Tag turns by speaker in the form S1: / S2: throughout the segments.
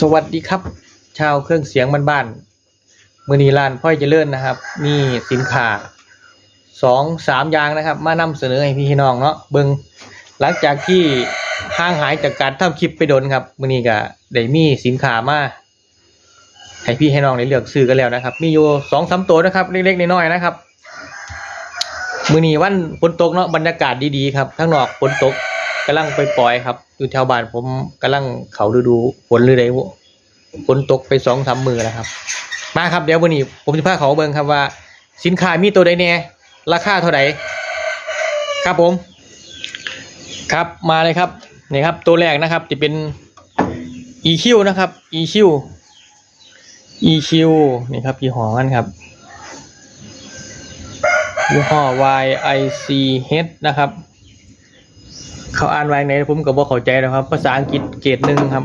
S1: สวัสดีครับ ชาวเครื่องเสียงบ้านๆมือนีลานพ่อยเจริญนะครับมีสินค้าสองสามอย่างนะครับ มานำเสนอให้พี่น้องเนาะเบิงหลังจากที่ห่างหายจากการทำคลิปไปโดนครับมือนีก็ได้มีสินค้ามาให้พี่ให้น้องได้เลือกซื้อกันแล้วนะครับ มีอยู่สองสามตัวนะครับ เล็กๆน้อยๆนะครับ มือนีวันฝนตกเนาะบรรยากาศดีๆครับข้างนอกฝนตก กำลังไปปล่อยๆครับอยู่แถวบ้านผมกำลังเขาฤดูฝนฤดูฝนตกไปสองสามมือแล้วครับ มาครับเดี๋ยววันนี้ ผมจะพาเขาเบิ่งครับว่า สินค้ามีตัวใดแน่ราคาเท่าไหร่ครับผม ครับมาเลยครับนี่ครับ ตัวแรกนะครับจะเป็น EQ นะครับ EQ EQ นี่ครับยี่ห้อมันครับยี่ห้อ YICH นะครับ เขาอ่านไว้ในผมก็บอกเข้าใจนะครับ ภาษาอังกฤษเกรดหนึ่งครับ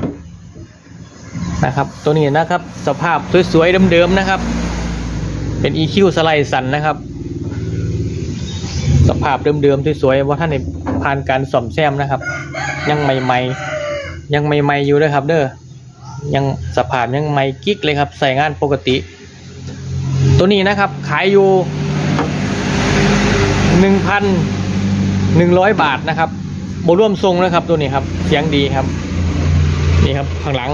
S1: นะครับ ตัวนี้นะครับ สภาพสวยๆเดิมๆนะครับ เป็น EQ สไลด์สันนะครับ สภาพเดิมๆสวยๆว่าท่านในผ่านการซ่อมแซมนะครับ ยังใหม่ๆ ยังใหม่ๆอยู่เลยครับเด้อยังสภาพยังใหม่กิ๊กเลยครับ ใส่งานปกติ ตัวนี้นะครับ ขายอยู่หนึ่งพันหนึ่งร้อยบาทนะครับ โบร่วมทรงนะครับตัวนี้ครับ เสียงดีครับ นี่ครับข้างหลัง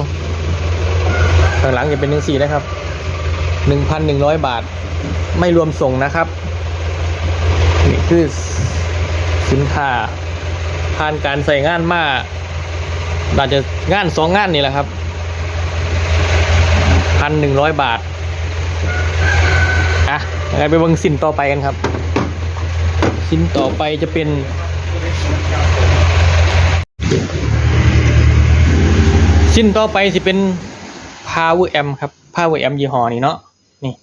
S1: ข้างหลังจะเป็นหนึ่งสี่นะครับหนึ่งพันหนึ่งร้อยบาท ไม่รวมส่งนะครับ นี่คือสินค้าผ่านการใส่งานมาอาจจะงานสองงานนี่แหละครับพันหนึ่งร้อยบาทอะไงไปเบิ่งสินต่อไปกันครับชิ้นต่อไปจะเป็น ชิ้นต่อไปสิเป็น power amp ครับ power amp ยี่ห้อนี้เนาะนี่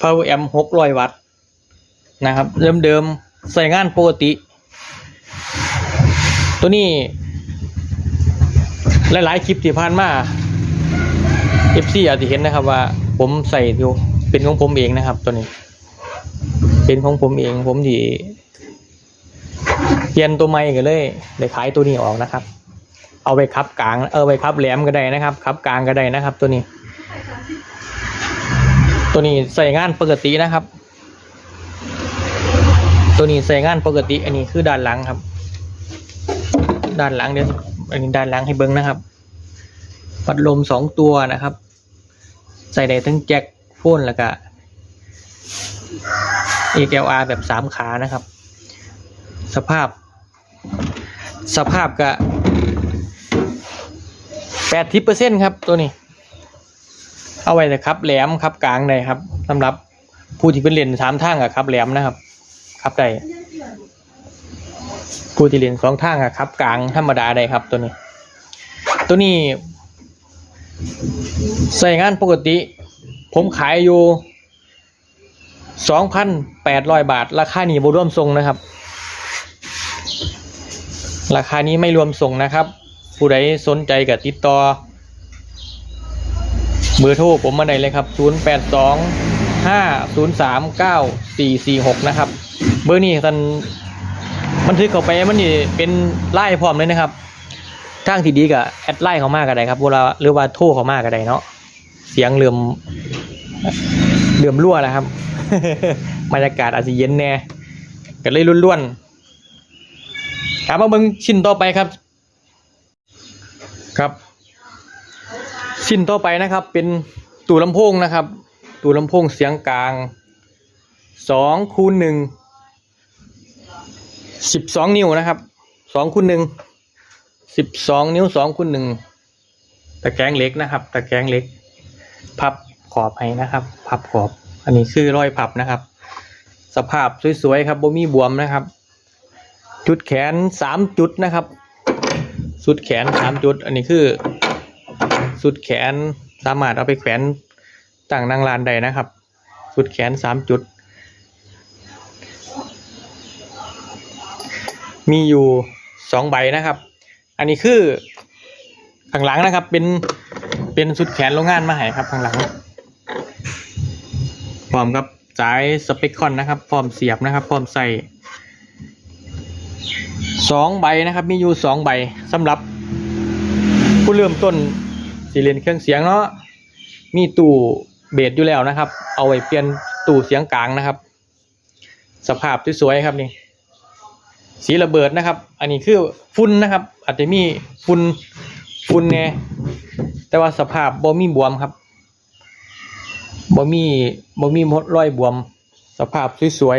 S1: power amp หกร้อยวัตต์นะครับ เดิมๆใส่งานปกติ ตัวนี้ หลาย ๆ คลิปที่ผ่านมา FC อาจจะเห็นนะครับว่าผมใส่อยู่เป็นของผมเองนะครับ ตัวนี้ เป็นของผมเองผมที่ เปลี่ยนตัวใหม่กันเลยได้ขายตัวนี้ออกนะครับ เอาไปคับกลาง เออไปคับแหลมก็ได้นะครับคับกลางก็ได้นะครับ ตัวนี้ ตัวนี้ใส่งานปกตินะครับ ตัวนี้ใส่งานปกติ อันนี้คือด้านหลังครับ ด้านหลังเดี๋ยวอันนี้ด้านหลังให้เบิ้งนะครับพัดลมสองตัวนะครับ ใส่ได้ทั้งแจ็คโฟนแล้วก็ XLR แบบสามขานะครับ สภาพ สภาพกะแปดทิปเปอร์เซ็นครับตัวนี้ เอาไว้แต่ครับ แหลมครับกลางได้ครับสำหรับผู้ที่เป็นเลนสามทางอะครับ แหลมนะครับ ครับได้ผู้ที่เลนสองทางอะครับ กลางธรรมดาได้ครับตัวนี้ ตัวนี้ใส่งานปกติ ผมขายอยู่สองพันแปดร้อยบาท ราคานี้บรวมส่งนะครับ ราคานี้ไม่รวมส่งนะครับ ผู้ใดสนใจกับติดต่อ เบอร์โทรผมมาได้เลยครับ 0 8 2 5 0 3 9 4 4 6 นะครับ เบอร์นี้ท่านมันถือเข้าไปมันนี่เป็นไล่พร้อมเลยนะครับทางที่ดีกับแอดไลน์เขามากก็ได้ครับเวลาหรือว่าโทรเขามากก็ได้เนาะเสียงเลื่อมเลื่อมรั่วนะครับบรรยากาศอาจจะเย็นแน่ก็เลยล้วนๆ ถามมาเบิ่งชิ้นต่อไปครับ ครับ ชิ้นต่อไปนะครับ เป็นตู้ลำโพงนะครับตู้ลำโพงเสียงกลางสองคูณหนึ่งสิบสองนิ้วนะครับสองคูณหนึ่งสิบสองนิ้วสองคูณหนึ่งตะแกรงเหล็กนะครับ ตะแกรงเหล็ก พับขอบให้นะครับ พับขอบ อันนี้คือรอยพับนะครับ สภาพสวยๆครับบ่มีบวมนะครับ จุดแขนสามจุดนะครับ สุดแขนสามจุด อันนี้คือ สุดแขนสามารถเอาไปแขวนต่างนางลานใดนะครับ สุดแขนสามจุด มีอยู่สองใบนะครับ อันนี้คือข้างหลังนะครับ เป็นเป็นสุดแขนโรงงานมาให้ครับข้างหลังพร้อมกับสายสเปคคอนนะครับพร้อมเสียบนะครับพร้อมใส่ สองใบนะครับ มีอยู่สองใบสำหรับ ผู้เริ่มต้นสี่เรียนเครื่องเสียงเนาะมีตู้เบสอยู่แล้วนะครับ เอาไว้เปลี่ยนตู้เสียงกลางนะครับ สภาพสวยๆครับนี่สีระเบิดนะครับ อันนี้คือฝุ่นนะครับ อาจจะมีฝุ่นฝุ่นแน่แต่ว่าสภาพบ่มีบวมครับบ่มีบ่มีมดรอยบวม สภาพสวย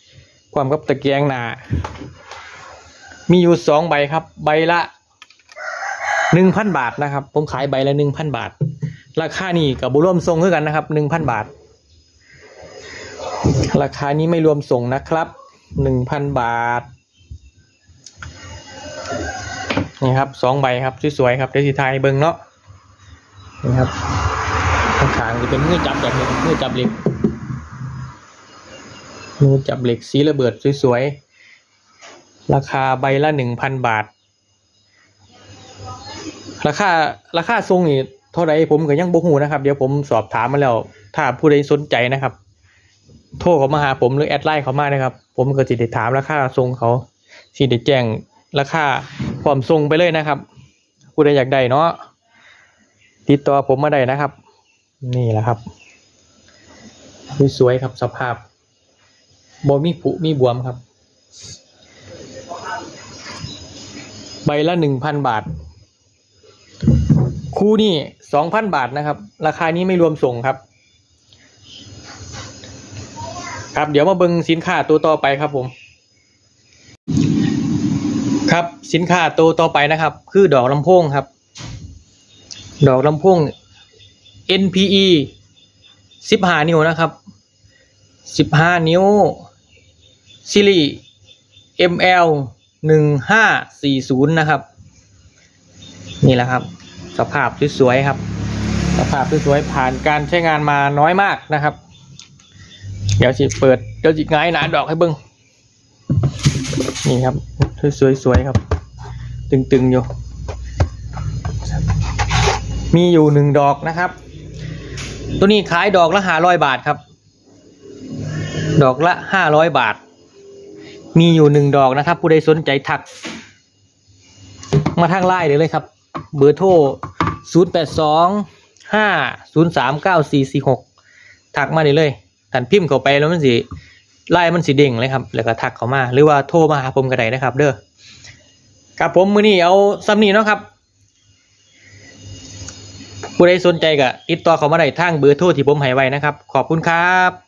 S1: ๆความกับตะเกียงหนา มีอยู่สองใบครับ ใบละหนึ่งพันบาทนะครับ ผมขายใบละหนึ่งพันบาท ราคานี่กับบุรวมทรงเท่ากันนะครับหนึ่งพันบาท ราคานี้ไม่รวมส่งนะครับหนึ่งพันบาทนี่ครับสองใบครับสวยๆครับเดี๋ยวสิทยเบิ้งเนาะนี่ครับข้างๆจะเป็นมือจับแบบนี้มือจับเหล็กมือจับเหล็กสีระเบิดสวยๆ ราคาใบละหนึ่งพันบาท ราคาราคาทรงนี่เท่าไรผมก็ยังบ่ฮู้นะครับ เดี๋ยวผมสอบถามมาแล้ว ถ้าผู้ใดสนใจนะครับ โทรเขามาหาผมหรือแอดไลน์เขามานะครับ ผมก็จะได้ถามราคาทรงเขาสิได้แจ้งราคาความทรงไปเลยนะครับ ผู้ใดอยากได้เนาะติดต่อผมมาได้นะครับ นี่แหละครับสวยๆครับสภาพบ่มีผุมีบวมครับ ใบละหนึ่งพันบาท คู่นี่สองพันบาทนะครับ ราคานี้ไม่รวมส่งครับ ครับเดี๋ยวมาเบิงสินค้าตัวต่อไปครับผม ครับสินค้าตัวต่อไปนะครับ คือดอกลำโพงครับ ดอกลำโพง NPE สิบห้านิ้วนะครับสิบห้านิ้วซิลี ML หนึ่งห้าสี่ศูนย์นะครับ นี่แหละครับ สภาพสวยๆครับ สภาพสวยๆผ่านการใช้งานมาน้อยมากนะครับ เดี๋ยวสิเปิดเดี๋ยวจิง่ายหนาดอกให้เบิ้งนี่ครับสวยๆครับ ตึงๆอยู่ มีอยู่หนึ่งดอกนะครับ ตัวนี้ขายดอกละห้าร้อยบาทครับ ดอกละห้าร้อยบาท มีอยู่หนึ่งดอกนะครับ ผู้ใดสนใจทัก มาทางไลน์เลยครับ เบอร์โทรศูนย์แปดสองห้าศูนย์สามเก้าสี่สี่หกทักมาได้เลยถ้าพิมพ์เข้าไปแล้วมันสิไลน์มันสิเด้งเลยครับ แล้วก็ทักเข้ามา หรือว่าโทรมาหาผมก็ได้นะครับ เด้อครับผมมือนี้เอาซ้ำนี้เนาะครับผู้ใดสนใจก็ติดต่อเข้ามาได้ทางเบอร์โทรที่ผมให้ไว้นะครับ ขอบคุณครับ